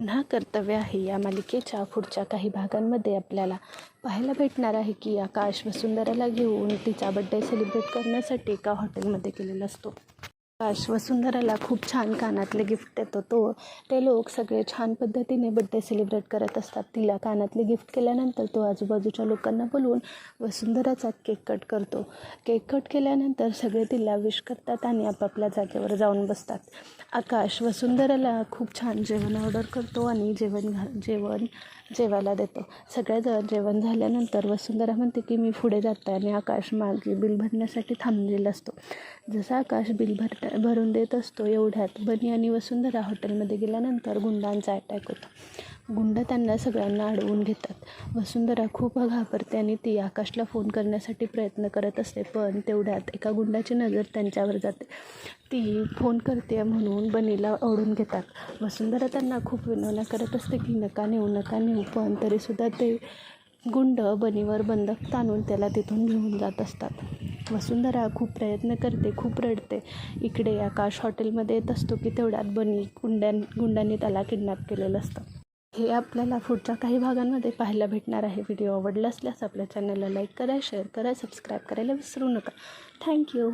पुन्हा कर्तव्य आहे या मालिकेच्या पुढच्या काही भागांमध्ये आपल्याला पाहायला भेटणार आहे की आकाश वसुंधराला घेऊन तिचा बड्डे सेलिब्रेट करण्यासाठी एका हॉटेलमध्ये गेलेला असतो. वसुंधराला खूप छान कानातले गिफ्ट देतो तो. ते लोक सगळे छान पद्धतीने बड्डे सेलिब्रेट करत असतात. तिला कानातले गिफ्ट केल्यानंतर तो आजूबाजूच्या लोकांना बोलवून वसुंधराचा केक कट करतो. केक कट केल्यानंतर सगळे तिला विश करतात आणि आपापल्या जागेवर जाऊन बसतात. आकाश वसुंधराला खूप छान जेवण ऑर्डर करतो आणि जेवण घा जेवण जेवायला देतो. सगळ्याजण जेवण झाल्यानंतर वसुंधरा म्हणते की मी पुढे जाते आणि आकाश मागे बिल भरण्यासाठी थांबलेला असतो. जसं आकाश बिल भरता भरून देत असतो एवढ्यात. बनी आणि वसुंधरा हॉटेलमध्ये गेल्यानंतर गुंडांचा अटॅक होतो. गुंड त्यांना सगळ्यांना अडवून घेतात. वसुंधरा खूप घाबरते आणि ती आकाशला फोन करण्यासाठी प्रयत्न करत असते पण तेवढ्यात एका गुंडाची नजर त्यांच्यावर जाते. ती फोन करते म्हणून बनीला ओढून घेतात. वसुंधरा त्यांना खूप विनवण्या करत असते की नका नेऊ नका नेऊ. पण तरीसुद्धा ते गुंड बनीवर बंदक ताणून त्याला तिथून घेऊन जात असतात. वसुंधरा खूप प्रयत्न करते खूप रडते. इकडे आकाश हॉटेलमध्ये येत असतो की तेवढ्यात बनी गुंड्यां गुंडांनी त्याला किडनॅप केलेलं असतं. हे आपल्याला पुढच्या काही भागांमध्ये पाहायला भेटणार आहे. व्हिडिओ आवडला असल्यास आपल्या चॅनलला लाईक करा शेअर करा सबस्क्राईब करायला विसरू नका. थँक्यू